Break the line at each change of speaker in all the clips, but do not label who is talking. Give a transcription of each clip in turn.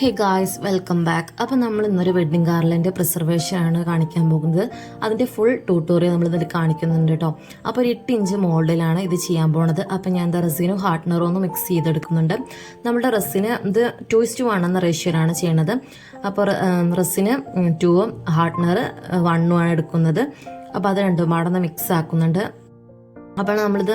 Hey guys welcome back അപ്പോൾ നമ്മൾ ഇന്നൊരു വെഡ്ഡിങ് ഗാർലന്റെ പ്രിസർവേഷൻ ആണ് കാണിക്കാൻ പോകുന്നത്. അതിന്റെ ഫുൾ ട്യൂട്ടോറിയൽ നമ്മൾ ഇതിൽ കാണിക്കുന്നുണ്ട് കേട്ടോ അപ്പോൾ ഒരു എട്ട് ഇഞ്ച് മോൾഡിലാണ് ഇത് ചെയ്യാൻ പോണത്. അപ്പോൾ ഞാൻ എന്താ റെസിനും ഹാർട്ട്നറും ഒന്ന് മിക്സ് ചെയ്തെടുക്കുന്നുണ്ട്. നമ്മുടെ റെസിന് ഇത് ടു ഇസ് ടു വൺ എന്ന റേഷ്യോയിലാണ് ചെയ്യണത്. അപ്പോൾ റെസിന് ടൂവും ഹാർട്ട്നർ വണ്ണുമാണ് എടുക്കുന്നത്. അപ്പോൾ അത് രണ്ടും പാടൊന്ന് മിക്സ് ആക്കുന്നുണ്ട്. അപ്പോൾ നമ്മളിത്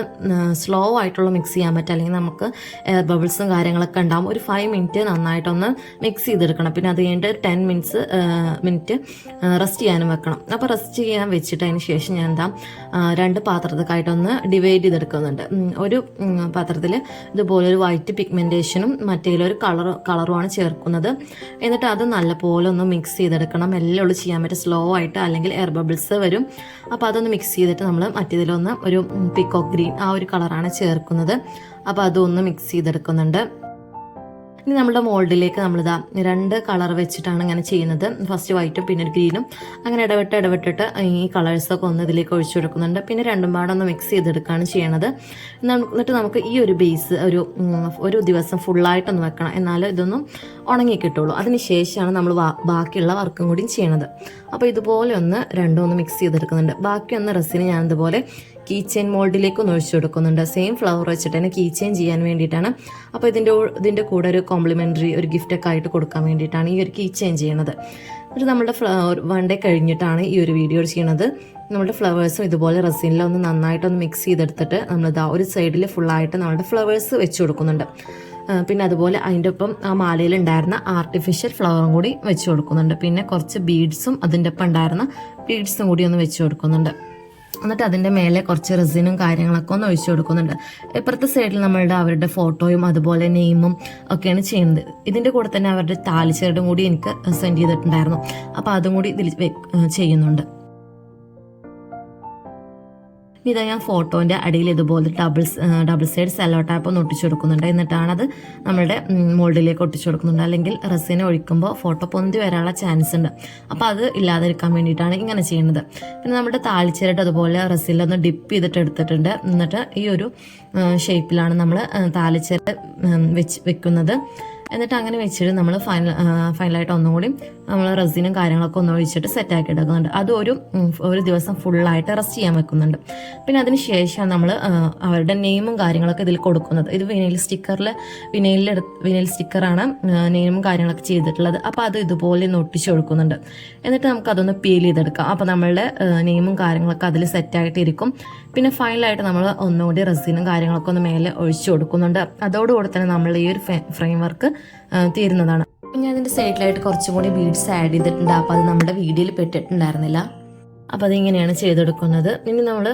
സ്ലോ ആയിട്ടുള്ള മിക്സ് ചെയ്യാൻ പറ്റും അല്ലെങ്കിൽ നമുക്ക് എയർ ബബിൾസും കാര്യങ്ങളൊക്കെ ഉണ്ടാകും ഒരു ഫൈവ് മിനിറ്റ് നന്നായിട്ടൊന്ന് മിക്സ് ചെയ്തെടുക്കണം. പിന്നെ അത് കഴിഞ്ഞിട്ട് ടെൻ മിനിറ്റ്സ് മിനിറ്റ് റെസ്റ്റ് ചെയ്യാനും വെക്കണം. അപ്പോൾ റെസ്റ്റ് ചെയ്യാൻ വെച്ചിട്ട് അതിന് ശേഷം ഞാൻ എന്താ രണ്ട് പാത്രത്തേക്കായിട്ടൊന്ന് ഡിവൈഡ് ചെയ്തെടുക്കുന്നുണ്ട്. ഒരു പാത്രത്തിൽ ഇതുപോലെ ഒരു വൈറ്റ് പിഗ്മെന്റേഷനും മറ്റേലൊരു കളർ കളറുമാണ് ചേർക്കുന്നത്. എന്നിട്ട് അത് നല്ലപോലെ ഒന്ന് മിക്സ് ചെയ്തെടുക്കണം. എല്ലാം ഉള്ളു ചെയ്യാൻ പറ്റും. സ്ലോ ആയിട്ട് അല്ലെങ്കിൽ എയർ ബബിൾസ് വരും. അപ്പോൾ അതൊന്ന് മിക്സ് ചെയ്തിട്ട് നമ്മൾ മറ്റേതിലൊന്ന് ഒരു പിക്കോ ഗ്രീൻ ആ ഒരു കളറാണ് ചേർക്കുന്നത്. അപ്പോൾ അതൊന്ന് മിക്സ് ചെയ്തെടുക്കുന്നുണ്ട്. ഇനി നമ്മുടെ മോൾഡിലേക്ക് നമ്മളിതാ രണ്ട് കളർ വെച്ചിട്ടാണ് ഇങ്ങനെ ചെയ്യുന്നത്. ഫസ്റ്റ് വൈറ്റും പിന്നെ ഒരു ഗ്രീനും. അങ്ങനെ ഇടവിട്ട് ഇടവിട്ടിട്ട് ഈ കളേഴ്സൊക്കെ ഒന്ന് ഇതിലേക്ക് ഒഴിച്ചു കൊടുക്കുന്നുണ്ട്. പിന്നെ രണ്ടും പാടെ ഒന്ന് മിക്സ് ചെയ്തെടുക്കുകയാണ് ചെയ്യണത്. എന്നാ- എന്നിട്ട് നമുക്ക് ഈ ഒരു ബേസ് ഒരു ഒരു ദിവസം ഫുള്ളായിട്ടൊന്ന് വെക്കണം. എന്നാലും ഇതൊന്നും ഉണങ്ങി കിട്ടുള്ളൂ. അതിന് ശേഷമാണ് നമ്മൾ ബാക്കിയുള്ള വർക്കും കൂടി ചെയ്യണത്. അപ്പോൾ ഇതുപോലെ ഒന്ന് രണ്ടും ഒന്ന് മിക്സ് ചെയ്തെടുക്കുന്നുണ്ട്. ബാക്കി ഒന്ന് റെസിന് ഞാൻ ഇതുപോലെ കീ ചെയിൻ മോൾഡിലേക്ക് ഒന്ന് ഒഴിച്ചു കൊടുക്കുന്നുണ്ട്. സെയിം ഫ്ലവർ വെച്ചിട്ട് തന്നെ കീ ചെയിൻ ചെയ്യാൻ വേണ്ടിയിട്ടാണ്. അപ്പോൾ ഇതിന്റെ ഇതിന്റെ കൂടെ ഒരു കോംപ്ലിമെന്ററി ഒരു ഗിഫ്റ്റൊക്കെ ആയിട്ട് കൊടുക്കാൻ വേണ്ടിയിട്ടാണ് ഈ ഒരു കീ ചെയിൻ ചെയ്യണത്. എന്നിട്ട് നമ്മുടെ ഫ്ലവർ വൺ ഡേ കഴിഞ്ഞിട്ടാണ് ഈ ഒരു വീഡിയോ ചെയ്യണത്. നമ്മുടെ ഫ്ലവേഴ്സും ഇതുപോലെ റെസിനിലൊന്ന് നന്നായിട്ടൊന്ന് മിക്സ് ചെയ്തെടുത്തിട്ട് നമ്മളിതാ ഒരു സൈഡിൽ ഫുള്ളായിട്ട് നമ്മുടെ ഫ്ലവേഴ്സ് വെച്ച് കൊടുക്കുന്നുണ്ട്. പിന്നെ അതുപോലെ അതിന്റെ ഒപ്പം ആ മാലയിൽ ഉണ്ടായിരുന്ന ആർട്ടിഫിഷ്യൽ ഫ്ലവറും കൂടി വെച്ച് കൊടുക്കുന്നുണ്ട്. പിന്നെ കുറച്ച് ബീഡ്സും അതിന്റെ ഒപ്പം ഉണ്ടായിരുന്ന ബീഡ്സും കൂടി ഒന്ന് വെച്ച് കൊടുക്കുന്നുണ്ട്. എന്നിട്ട് അതിന്റെ മേലെ കുറച്ച് റെസിനും കാര്യങ്ങളൊക്കെ ഒന്ന് ഒഴിച്ചു കൊടുക്കുന്നുണ്ട്. ഇപ്പുറത്തെ സൈഡിൽ നമ്മളുടെ അവരുടെ ഫോട്ടോയും അതുപോലെ നെയിമും ഒക്കെയാണ് ചെയ്യുന്നത്. ഇതിന്റെ കൂടെ തന്നെ അവരുടെ താലിച്ചേടും കൂടി എനിക്ക് സെൻഡ് ചെയ്തിട്ടുണ്ടായിരുന്നു. അപ്പോൾ അതും കൂടി ഇതിൽ ചെയ്യുന്നുണ്ട്. ഇതാ ഞാൻ ഫോട്ടോന്റെ അടിയിൽ ഇതുപോലെ double double side Cello tap ഒന്ന് ഒട്ടിച്ചു കൊടുക്കുന്നുണ്ട്. എന്നിട്ടാണ് അത് നമ്മുടെ മോൾഡിലേക്ക് ഒട്ടിച്ചു കൊടുക്കുന്നുണ്ട്. അല്ലെങ്കിൽ റെസിനെ ഒഴിക്കുമ്പോൾ ഫോട്ടോ പൊന്തി വരാനുള്ള ചാൻസ് ഉണ്ട്. അപ്പോൾ അത് ഇല്ലാതിരിക്കാൻ വേണ്ടിയിട്ടാണ് ഇങ്ങനെ ചെയ്യുന്നത്. പിന്നെ നമ്മുടെ താളിച്ചിരട്ട് അതുപോലെ റെസിലൊന്ന് ഡിപ്പ് ചെയ്തിട്ട് എടുത്തിട്ടുണ്ട്. എന്നിട്ട് ഈ ഒരു ഷേപ്പിലാണ് നമ്മൾ താളിച്ചിരട്ട് വെച്ച് വെക്കുന്നത്. എന്നിട്ട് അങ്ങനെ വെച്ചിട്ട് നമ്മൾ ഫൈനൽ ഫൈനലായിട്ട് ഒന്നുകൂടി നമ്മൾ റെസിനും കാര്യങ്ങളൊക്കെ ഒന്ന് ഒഴിച്ചിട്ട് സെറ്റാക്കി എടുക്കുന്നുണ്ട്. അത് ഒരു ഒരു ദിവസം ഫുള്ളായിട്ട് റെസ്റ്റ് ചെയ്യാൻ വെക്കുന്നുണ്ട്. പിന്നെ അതിന് ശേഷം നമ്മൾ അവരുടെ നെയിമും കാര്യങ്ങളൊക്കെ ഇതിൽ കൊടുക്കുന്നത്. ഇത് വിനൈൽ സ്റ്റിക്കറിൽ വിനൈലിൽ വിനൈൽ സ്റ്റിക്കറാണ് നെയിമും കാര്യങ്ങളൊക്കെ ചെയ്തിട്ടുള്ളത്. അപ്പോൾ അത് ഇതുപോലെ ഒട്ടിച്ച് കൊടുക്കുന്നുണ്ട്. എന്നിട്ട് നമുക്ക് അതൊന്ന് പീൽ ചെയ്തെടുക്കാം. അപ്പോൾ നമ്മളുടെ നെയിമും കാര്യങ്ങളൊക്കെ അതിൽ സെറ്റായിട്ടിരിക്കും പിന്നെ ഫൈനലായിട്ട് നമ്മൾ ഒന്നുകൂടി റെസിനും കാര്യങ്ങളൊക്കെ ഒന്ന് മേലെ ഒഴിച്ചു കൊടുക്കുന്നുണ്ട്. അതോടുകൂടി തന്നെ നമ്മൾ ഈ ഒരു ഫ്രെയിം വർക്ക് തീരുന്നതാണ്. പിന്നെ അതിന്റെ സൈഡിലായിട്ട് കുറച്ചും കൂടി ബീഡ്സ് ആഡ് ചെയ്തിട്ടുണ്ട്. അപ്പോൾ അത് നമ്മുടെ വീഡിയോയിൽ പെട്ടിട്ടുണ്ടായിരുന്നില്ല. അപ്പോൾ അതിങ്ങനെയാണ് ചെയ്തെടുക്കുന്നത്. ഇനി നമ്മൾ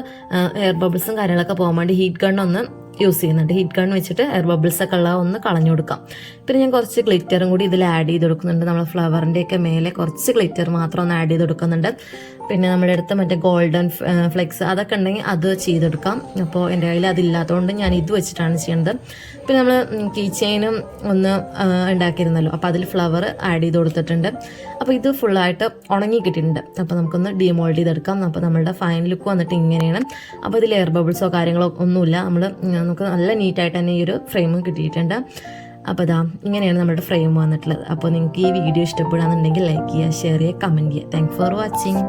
എയർ ബബിൾസും കാര്യങ്ങളൊക്കെ പോകാൻ വേണ്ടി ഹീറ്റ് ഗൺ ഒന്ന് യൂസ് ചെയ്യുന്നുണ്ട്. ഹീറ്റ് ഗൺ വെച്ചിട്ട് എയർ ബബിൾസ് ഒക്കെ ഉള്ള ഒന്ന് കളഞ്ഞു കൊടുക്കാം. പിന്നെ ഞാൻ കുറച്ച് ഗ്ലിറ്ററും കൂടി ഇതിൽ ആഡ് ചെയ്ത് കൊടുക്കുന്നുണ്ട് നമ്മൾ ഫ്ലവറിന്റെയൊക്കെ മേലെ കുറച്ച് ഗ്ലിറ്റർ മാത്രം ഒന്ന് ആഡ് ചെയ്ത് കൊടുക്കുന്നുണ്ട് പിന്നെ നമ്മുടെ അടുത്ത് മറ്റേ ഗോൾഡൻ ഫ്ലെക്സ് അതൊക്കെ ഉണ്ടെങ്കിൽ അത് ചെയ്തെടുക്കാം. അപ്പോൾ എന്റെ കയ്യിൽ അതില്ലാത്തതുകൊണ്ട് ഞാൻ ഇത് വെച്ചിട്ടാണ് ചെയ്യുന്നത് പിന്നെ നമ്മൾ കീ ചെയിനും ഒന്ന് ഉണ്ടാക്കിയിരുന്നല്ലോ. അപ്പോൾ അതിൽ ഫ്ലവർ ആഡ് ചെയ്ത് കൊടുത്തിട്ടുണ്ട്. അപ്പോൾ ഇത് ഫുള്ളായിട്ട് ഉണങ്ങി കിട്ടിയിട്ടുണ്ട് അപ്പോൾ നമുക്കൊന്ന് ഡിമോൾഡ് ചെയ്തെടുക്കാം. അപ്പോൾ നമ്മളുടെ ഫൈൻ ലുക്ക് വന്നിട്ട് ഇങ്ങനെയാണ്. അപ്പോൾ ഇതിൽ എയർ ബബിൾസോ കാര്യങ്ങളോ ഒന്നുമില്ല. നമ്മൾ നമുക്ക് നല്ല നീറ്റായിട്ട് തന്നെ ഈ ഒരു ഫ്രെയിം കിട്ടിയിട്ടുണ്ട്. അപ്പോൾ ഇതാ ഇങ്ങനെയാണ് നമ്മുടെ ഫ്രെയിം വന്നിട്ടുള്ളത്. അപ്പോൾ നിങ്ങൾക്ക് ഈ വീഡിയോ ഇഷ്ടപ്പെടുകയാണെന്നുണ്ടെങ്കിൽ ലൈക്ക് ചെയ്യുക ഷെയർ ചെയ്യുക കമന്റ് ചെയ്യുക. Thank for watching